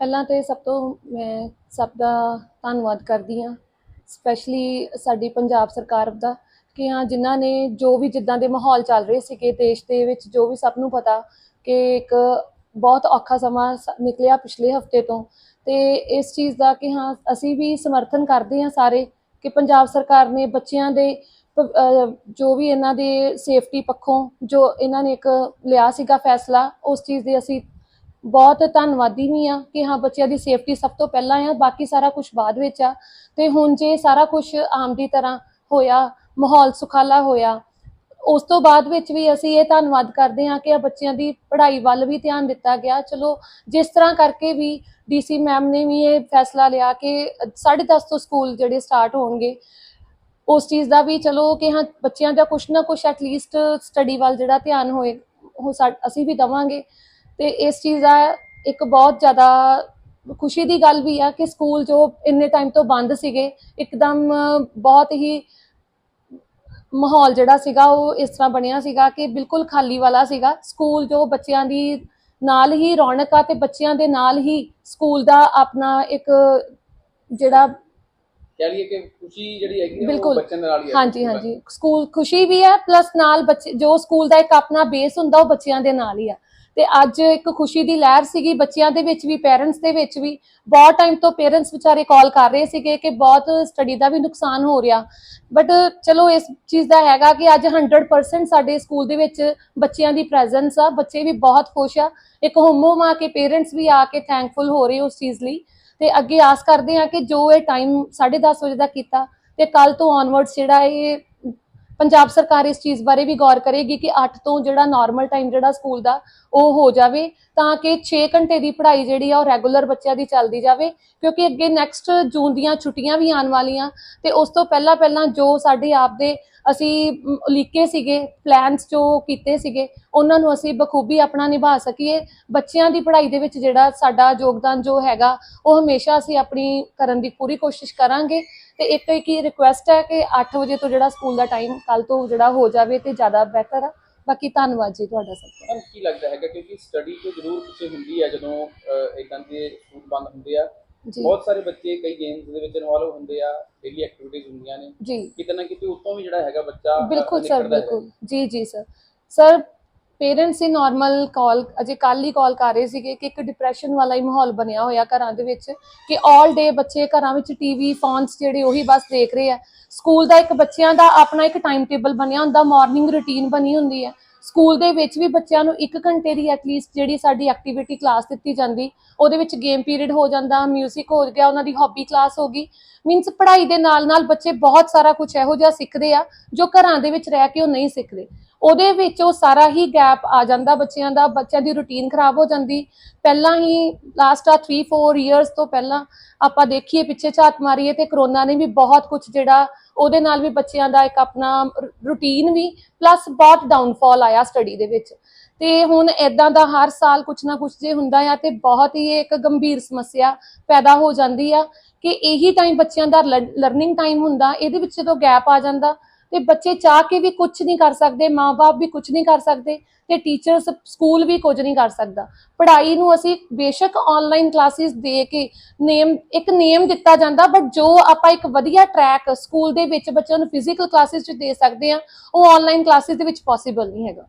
ਪਹਿਲਾਂ ਤੇ ਸਭ ਤੋਂ ਮੈਂ ਸਭ ਦਾ ਧੰਨਵਾਦ ਕਰਦੀ ਹਾਂ ਸਪੈਸ਼ਲੀ ਸਾਡੀ ਪੰਜਾਬ ਸਰਕਾਰ ਦਾ, ਕਿ ਹਾਂ ਜਿਨ੍ਹਾਂ ਨੇ ਜੋ ਵੀ ਜਿੱਦਾਂ ਦੇ ਮਾਹੌਲ ਚੱਲ ਰਹੇ ਸੀਗੇ ਦੇਸ਼ ਦੇ ਵਿੱਚ, ਜੋ ਵੀ ਸਭ ਨੂੰ ਪਤਾ ਕਿ ਇੱਕ ਬਹੁਤ ਔਖਾ ਸਮਾਂ ਸ- ਨਿਕਲਿਆ ਪਿਛਲੇ ਹਫ਼ਤੇ ਤੋਂ, ਤੇ ਇਸ ਚੀਜ਼ ਦਾ ਕਿ ਹਾਂ ਅਸੀਂ ਵੀ ਸਮਰਥਨ ਕਰਦੇ ਹਾਂ ਸਾਰੇ ਕਿ ਪੰਜਾਬ ਸਰਕਾਰ ਨੇ ਬੱਚਿਆਂ ਦੇ ਜੋ ਵੀ ਇਹਨਾਂ ਦੇ ਸੇਫਟੀ ਪੱਖੋਂ ਜੋ ਇਹਨਾਂ ਨੇ ਇੱਕ ਲਿਆ ਸੀਗਾ ਫੈਸਲਾ, ਉਸ ਚੀਜ਼ ਦੇ ਅਸੀਂ ਬਹੁਤ ਧੰਨਵਾਦੀ ਵੀ ਆ ਕਿ ਹਾਂ ਬੱਚਿਆਂ ਦੀ ਸੇਫਟੀ ਸਭ ਤੋਂ ਪਹਿਲਾਂ ਆ, ਬਾਕੀ ਸਾਰਾ ਕੁਝ ਬਾਅਦ ਵਿੱਚ ਆ। ਤੇ ਹੁਣ ਜੇ ਸਾਰਾ ਕੁਝ ਆਮ ਦੀ ਤਰ੍ਹਾਂ ਹੋਇਆ, ਮਾਹੌਲ ਸੁਖਾਲਾ ਹੋਇਆ, ਉਸ ਤੋਂ ਬਾਅਦ ਵਿੱਚ ਵੀ ਅਸੀਂ ਇਹ ਧੰਨਵਾਦ ਕਰਦੇ ਹਾਂ ਕਿ ਆ ਬੱਚਿਆਂ ਦੀ ਪੜ੍ਹਾਈ ਵੱਲ ਵੀ ਧਿਆਨ ਦਿੱਤਾ ਗਿਆ। ਚਲੋ, ਜਿਸ ਤਰ੍ਹਾਂ ਕਰਕੇ ਵੀ ਡੀਸੀ ਮੈਮ ਨੇ ਵੀ ਇਹ ਫੈਸਲਾ ਲਿਆ ਕਿ 10:30 ਤੋਂ ਸਕੂਲ ਜਿਹੜੇ ਸਟਾਰਟ ਹੋਣਗੇ, ਉਸ ਚੀਜ਼ ਦਾ ਵੀ ਚਲੋ ਕਿ ਹਾਂ ਬੱਚਿਆਂ ਦਾ ਕੁਛ ਨਾ ਕੁਛ ਐਟਲੀਸਟ ਸਟੱਡੀ ਵੱਲ ਜਿਹੜਾ ਧਿਆਨ ਹੋਏ, ਉਹ ਸਾ- ਅਸੀਂ ਵੀ ਦਵਾਂਗੇ। ਤੇ ਇਸ ਚੀਜ਼ ਦਾ ਇੱਕ ਬਹੁਤ ਜ਼ਿਆਦਾ ਖੁਸ਼ੀ ਦੀ ਗੱਲ ਵੀ ਆ ਕਿ ਸਕੂਲ ਜੋ ਇੰਨੇ ਟਾਈਮ ਤੋਂ ਬੰਦ ਸੀਗੇ, ਇੱਕਦਮ ਬਹੁਤ ਹੀ ਮਾਹੌਲ ਜਿਹੜਾ ਸੀਗਾ ਉਹ ਇਸ ਤਰ੍ਹਾਂ ਬਣਿਆ ਸੀਗਾ ਕਿ ਬਿਲਕੁਲ ਖਾਲੀ ਵਾਲਾ ਸੀਗਾ। ਸਕੂਲ ਜੋ ਬੱਚਿਆਂ ਦੀ ਨਾਲ ਹੀ ਰੌਣਕ ਆ ਤੇ ਬੱਚਿਆਂ ਦੇ ਨਾਲ ਹੀ ਸਕੂਲ ਦਾ ਆਪਣਾ ਇੱਕ ਜਿਹੜਾ ਕਹਿ ਲਈਏ ਕਿ ਖੁਸ਼ੀ ਜਿਹੜੀ ਹੈਗੀ ਉਹ ਬਿਲਕੁਲ। ਬੱਚਿਆਂ ਦੇ ਨਾਲ ਹੀ ਹੈ ਹਾਂਜੀ ਹਾਂਜੀ। ਸਕੂਲ ਖੁਸ਼ੀ ਵੀ ਹੈ ਪਲੱਸ ਨਾਲ ਬੱਚੇ ਜੋ ਸਕੂਲ ਦਾ ਇੱਕ ਆਪਣਾ ਬੇਸ ਹੁੰਦਾ ਉਹ ਬੱਚਿਆਂ ਦੇ ਨਾਲ ਹੀ ਆ। ਤੇ ਅੱਜ ਇੱਕ ਖੁਸ਼ੀ ਦੀ ਲਹਿਰ ਸੀਗੀ ਬੱਚਿਆਂ ਦੇ ਵਿੱਚ ਵੀ ਪੇਰੈਂਟਸ ਦੇ ਵਿੱਚ ਵੀ। ਬਹੁਤ ਟਾਈਮ ਤੋਂ ਪੇਰੈਂਟਸ ਵਿਚਾਰੇ ਕਾਲ ਕਰ ਰਹੇ ਸੀਗੇ ਕਿ ਬਹੁਤ ਸਟੱਡੀ ਦਾ ਵੀ ਨੁਕਸਾਨ ਹੋ ਰਿਹਾ। ਬਟ ਚਲੋ ਇਸ ਚੀਜ਼ ਦਾ ਹੈਗਾ ਕਿ ਅੱਜ 100% ਸਾਡੇ ਸਕੂਲ ਦੇ ਵਿੱਚ ਬੱਚਿਆਂ ਦੀ ਪ੍ਰੈਜ਼ੈਂਸ ਆ। ਬੱਚੇ ਵੀ ਬਹੁਤ ਖੁਸ਼ ਆ। ਇੱਕ ਹੁਮਮ ਆ ਕੇ ਪੇਰੈਂਟਸ ਵੀ ਆ ਕੇ ਥੈਂਕਫੁਲ ਹੋ ਰਹੇ ਉਸ ਚੀਜ਼ ਲਈ। ਤੇ ਅੱਗੇ ਆਸ ਕਰਦੇ ਹਾਂ ਕਿ ਜੋ ਇਹ ਟਾਈਮ 10:30 ਵਜੇ ਦਾ ਕੀਤਾ ਤੇ ਕੱਲ ਤੋਂ ਔਨਵਰਡਸ ਜਿਹੜਾ ਇਹ ਪੰਜਾਬ ਸਰਕਾਰ ਇਸ ਚੀਜ਼ ਬਾਰੇ ਵੀ ਗੌਰ ਕਰੇਗੀ ਕਿ 8 ਤੋਂ ਜਿਹੜਾ ਨਾਰਮਲ ਟਾਈਮ ਜਿਹੜਾ ਸਕੂਲ ਦਾ ਉਹ ਹੋ ਜਾਵੇ, ਤਾਂ ਕਿ 6 ਘੰਟੇ ਦੀ ਪੜ੍ਹਾਈ ਜਿਹੜੀ ਆ ਉਹ ਰੈਗੂਲਰ ਬੱਚਿਆਂ ਦੀ ਚੱਲਦੀ ਜਾਵੇ, ਕਿਉਂਕਿ ਅੱਗੇ ਨੈਕਸਟ ਜੂਨ ਦੀਆਂ ਛੁੱਟੀਆਂ ਵੀ ਆਉਣ ਵਾਲੀਆਂ, ਤੇ ਉਸ ਤੋਂ ਪਹਿਲਾਂ ਪਹਿਲਾਂ ਜੋ ਸਾਡੇ ਆਪ ਦੇ ਅਸੀਂ ਉਲੀਕੇ ਸੀਗੇ ਪਲਾਨਸ ਜੋ ਕੀਤੇ ਸੀਗੇ, ਉਹਨਾਂ ਨੂੰ ਅਸੀਂ ਬਖੂਬੀ ਆਪਣਾ ਨਿਭਾ ਸਕੀਏ। ਬੱਚਿਆਂ ਦੀ ਪੜ੍ਹਾਈ ਦੇ ਵਿੱਚ ਜਿਹੜਾ ਸਾਡਾ ਯੋਗਦਾਨ ਜੋ ਹੈਗਾ, ਉਹ ਹਮੇਸ਼ਾ ਅਸੀਂ ਆਪਣੀ ਕਰਨ ਦੀ ਪੂਰੀ ਕੋਸ਼ਿਸ਼ ਕਰਾਂਗੇ। ਤੇ ਇੱਕ ਇੱਕ ਹੀ ਰਿਕੁਐਸਟ ਹੈ ਕਿ 8 ਵਜੇ ਤੋਂ ਜਿਹੜਾ ਸਕੂਲ ਦਾ ਟਾਈਮ ਕੱਲ ਤੋਂ ਜਿਹੜਾ ਹੋ ਜਾਵੇ ਤੇ ਜ਼ਿਆਦਾ ਬਿਹਤਰ ਆ। ਬਾਕੀ ਧੰਨਵਾਦ ਜੀ ਤੁਹਾਡਾ ਸਭ ਦਾ। ਕੀ ਲੱਗਦਾ ਹੈਗਾ ਕਿਉਂਕਿ ਸਟੱਡੀ ਤੋਂ ਜ਼ਰੂਰ ਪਿੱਛੇ ਹੁੰਦੀ ਹੈ ਜਦੋਂ ਇਦਾਂ ਦੇ ਸਕੂਲ ਬੰਦ ਹੁੰਦੇ ਆ। ਬਹੁਤ ਸਾਰੇ ਬੱਚੇ ਕਈ ਗੇਮਸ ਦੇ ਵਿੱਚ ਇਨਵੋਲਵ ਹੁੰਦੇ ਆ ਡੇਲੀ ਐਕਟੀਵਿਟੀਜ਼ ਹੁੰਦੀਆਂ ਨੇ। ਕਿਤੇ ਨਾ ਕਿਤੇ ਉਤੋਂ ਵੀ ਜਿਹੜਾ ਹੈਗਾ ਬੱਚਾ ਬਿਲਕੁਲ ਸਰ। ਬਿਲਕੁਲ। ਜੀ ਜੀ ਸਰ। ਸਰ ਪੇਰੈਂਟਸ ਹੀ ਨਾਰਮਲ ਕਾਲ ਅਜੇ ਕੱਲ ਹੀ ਕਾਲ ਕਰ ਰਹੇ ਸੀਗੇ ਕਿ ਇੱਕ ਡਿਪਰੈਸ਼ਨ ਵਾਲਾ ਹੀ ਮਾਹੌਲ ਬਣਿਆ ਹੋਇਆ ਘਰਾਂ ਦੇ ਵਿੱਚ ਕਿ 올 ਡੇ ਬੱਚੇ ਘਰਾਂ ਵਿੱਚ ਟੀਵੀ ਫੋਨਸ ਜਿਹੜੇ ਉਹੀ ਬਸ ਦੇਖ ਰਹੇ ਆ ਸਕੂਲ ਦਾ ਇੱਕ ਬੱਚਿਆਂ ਦਾ ਆਪਣਾ ਇੱਕ ਟਾਈਮ ਟੇਬਲ ਬਣਿਆ ਹੁੰਦਾ ਮਾਰਨਿੰਗ ਰੁਟੀਨ ਬਣੀ ਹੁੰਦੀ ਹੈ ਸਕੂਲ ਦੇ ਵਿੱਚ ਵੀ ਬੱਚਿਆਂ ਨੂੰ 1 ਘੰਟੇ ਦੀ ਐਟਲੀਸਟ ਜਿਹੜੀ ਸਾਡੀ ਐਕਟੀਵਿਟੀ ਕਲਾਸ ਦਿੱਤੀ ਜਾਂਦੀ ਉਹਦੇ ਵਿੱਚ ਗੇਮ ਪੀਰੀਅਡ ਹੋ ਜਾਂਦਾ 뮤직 ਹੋ ਗਿਆ ਉਹਨਾਂ ਦੀ ਹੌਬੀ ਕਲਾਸ ਹੋ ਗਈ ਮੀਨਸ ਪੜ੍ਹਾਈ ਦੇ ਨਾਲ ਨਾਲ ਬੱਚੇ ਬਹੁਤ ਸਾਰਾ ਕੁਝ ਇਹੋ ਜਿਹਾ ਸਿੱਖਦੇ ਆ ਜੋ ਘਰਾਂ ਦੇ ਵਿੱਚ ਰਹਿ ਕੇ ਉਹ ਨਹੀਂ ਸਿੱਖਦੇ ਉਹਦੇ ਵਿੱਚ ਉਹ ਸਾਰਾ ਹੀ ਗੈਪ ਆ ਜਾਂਦਾ ਬੱਚਿਆਂ ਦਾ, ਬੱਚਿਆਂ ਦੀ ਰੁਟੀਨ ਖਰਾਬ ਹੋ ਜਾਂਦੀ। ਪਹਿਲਾਂ ਹੀ ਲਾਸਟ ਆ 3 4 ਇਅਰਸ ਤੋਂ ਪਹਿਲਾਂ ਆਪਾਂ ਦੇਖੀਏ, ਪਿੱਛੇ ਝਾਤ ਮਾਰੀਏ ਤੇ ਕਰੋਨਾ ਨੇ ਵੀ ਬਹੁਤ ਕੁਝ ਜਿਹੜਾ ਉਹਦੇ ਨਾਲ ਵੀ ਬੱਚਿਆਂ ਦਾ ਇੱਕ ਆਪਣਾ ਰੁਟੀਨ ਵੀ ਪਲੱਸ ਬਹੁਤ ਡਾਊਨਫਾਲ ਆਇਆ ਸਟੱਡੀ ਦੇ ਵਿੱਚ। ਤੇ ਹੁਣ ਇਦਾਂ ਦਾ ਹਰ ਸਾਲ ਕੁਝ ਨਾ ਕੁਝ ਜੇ ਹੁੰਦਾ ਆ ਤੇ ਬਹੁਤ ਹੀ ਇੱਕ ਗੰਭੀਰ ਸਮੱਸਿਆ ਪੈਦਾ ਹੋ ਜਾਂਦੀ ਆ ਕਿ ਇਹੀ ਟਾਈਮ ਬੱਚਿਆਂ ਦਾ ਲਰਨਿੰਗ ਟਾਈਮ ਹੁੰਦਾ, ਇਹਦੇ ਵਿੱਚ ਜਦੋਂ ਗੈਪ ਆ ਜਾਂਦਾ ਤੇ ਬੱਚੇ ਚਾਹ ਕੇ ਵੀ ਕੁਝ ਨਹੀਂ ਕਰ ਸਕਦੇ ਮਾਪੇ ਵੀ ਕੁਝ ਨਹੀਂ ਕਰ ਸਕਦੇ ਤੇ ਟੀਚਰਸ ਸਕੂਲ ਵੀ ਕੁਝ ਨਹੀਂ ਕਰ ਸਕਦਾ। ਪੜ੍ਹਾਈ ਨੂੰ ਅਸੀਂ ਬੇਸ਼ੱਕ ਆਨਲਾਈਨ ਕਲਾਸਿਸ ਦੇ ਕੇ ਨੇਮ ਇੱਕ ਨੇਮ ਦਿੱਤਾ ਜਾਂਦਾ ਬਟ ਜੋ ਆਪਾਂ ਇੱਕ ਵਧੀਆ ਟਰੈਕ ਸਕੂਲ ਦੇ ਵਿੱਚ ਬੱਚਿਆਂ ਨੂੰ ਫਿਜ਼ੀਕਲ ਕਲਾਸਿਸ 'ਚ ਦੇ ਸਕਦੇ ਆ ਉਹ ਆਨਲਾਈਨ ਕਲਾਸਿਸ ਦੇ ਵਿੱਚ ਪੋਸੀਬਲ ਨਹੀਂ ਹੈਗਾ।